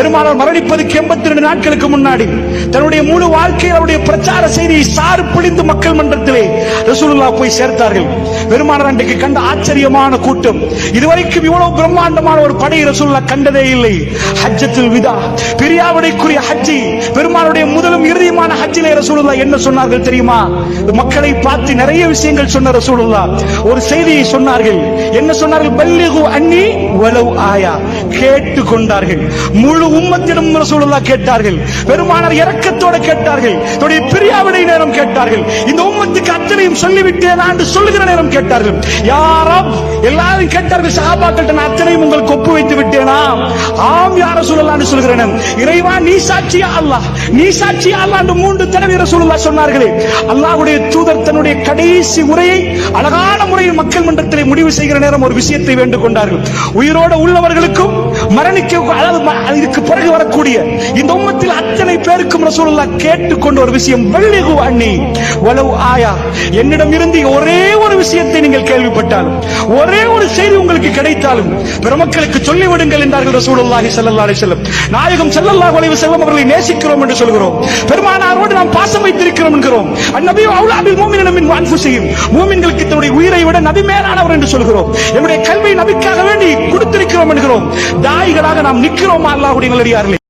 பெருமானார் மரணிப்பதுக்கு எண்பத்தி ரெண்டு நாட்களுக்கு முன்னாடி தன்னுடைய முழு வாழ்க்கையில் அவருடைய பிரச்சார செய்தியை சாறு பிழிந்து மக்கள் மன்றத்திலே ரசூலுல்லா போய் சேர்த்தார்கள். பெருமானார் அன்றைக்கு கண்ட ஆச்சரியமான கூட்டம். இதுவரைக்கும் இவ்வளவு பிரம்மாண்டமான ஒரு படை ரசூலுல்லாஹ் கண்டதே இல்லை. ஹஜ்ஜத்தில் விதா பிரியாவிடைக்குரிய ஹஜ்ஜி பெருமானுடைய முதலும் இறுதியுமான ஹஜ்ஜிலே ரசூலுல்லா என்ன சொன்னார்கள் தெரியுமா? மக்களை பார்த்து நிறைய விஷயங்கள் சொன்ன ரசூலுல்லா ஒரு செய்தியை சொன்னார்கள். என்ன சொன்னார்கள்? பல்லிகு அன்னி வலவு ஆயா. கேட்டு கொண்டார்கள் முழு உம்மத்திடம் ரசூலுல்லா கேட்டார்கள். பெருமானார் இரக்கத்தோட கேட்டார்கள். தன்னுடைய பிரியாவிடை நேரம் கேட்டார்கள். இந்த உம்மத்துக்கு அத்தனையும் சொல்லிவிட்டேனா என்று சொல்லுகிற நேரம் கேட்டார்கள். யாரும் எல்லாரும் கேட்டார்கள் சஹாபாக்கிட்ட நான் அத்தனையும் உங்களுக்கு ஒப்பு வைத்து விட்டேனா? ஆம் யார சொல்லலாம்னு சொல்கிறேன் இறைவா நீ சாட்சியா அல்லாஹ். நீ சாட்சியா அல்லாஹ் என்று மூன்று தடவை ரசூலுல்லா சொன்னார்களே. அல்லாஹ்வுடைய தூதர் தன்னுடைய கடைசி உரையை அழகான முறையில் மக்கள் நீதிமன்றத்திலே முடிவு செய்கிற நேரம் ஒரு விஷயத்தை வேண்டுக் கொண்டார்கள். உயிரோடு உள்ளவர்களுக்கும் மரணிக்க அதாவது இதுக்கு பிறகு வரக்கூடிய இந்த உம்மத்தில் அத்தனை பேருக்கும் ரசூலுல்லா கேட்டுக்கொண்ட ஒரு விஷயம் வெள்ளி அண்ணி வலவு ஆயா. என்னிடம் இருந்து ஒரே ஒரு விஷயத்தை நீங்கள் கேள்விப்பட்டாலும் ஒரே ஒரு செய்தி உங்களுக்கு கிடைத்தாலும் பெருமக்களுக்கு சொல்லிவிடுங்கள் என்றார்கள் ரசூலுல்லாஹி ஸல்லல்லாஹு அலைஹி வஸல்லம். நாயகம் ஸல்லல்லாஹு அலைஹி வஸல்லம் அவர்களை நேசிக்கிறோம் என்று சொல்கிறோம். பெருமானாரோடு நாம் பாசம் வைத்திருக்கிறோம் என்கிறோம். அந்நபி அவுலாபில் மூமினின மின் அன்ஃபுஸிஹிம். மூமின்களுக்கு தன்னுடைய உயிரை விட நபி மேலானவர் என்று சொல்கிறோம். நம்முடைய கல்வி நபிக்காக வேண்டி கொடுத்திருக்கிறோம் என்கிறோம். தாய்களாக நாம் நிற்கிறோமா? அல்லாஹ்வுடைய நல்லடியார்களே.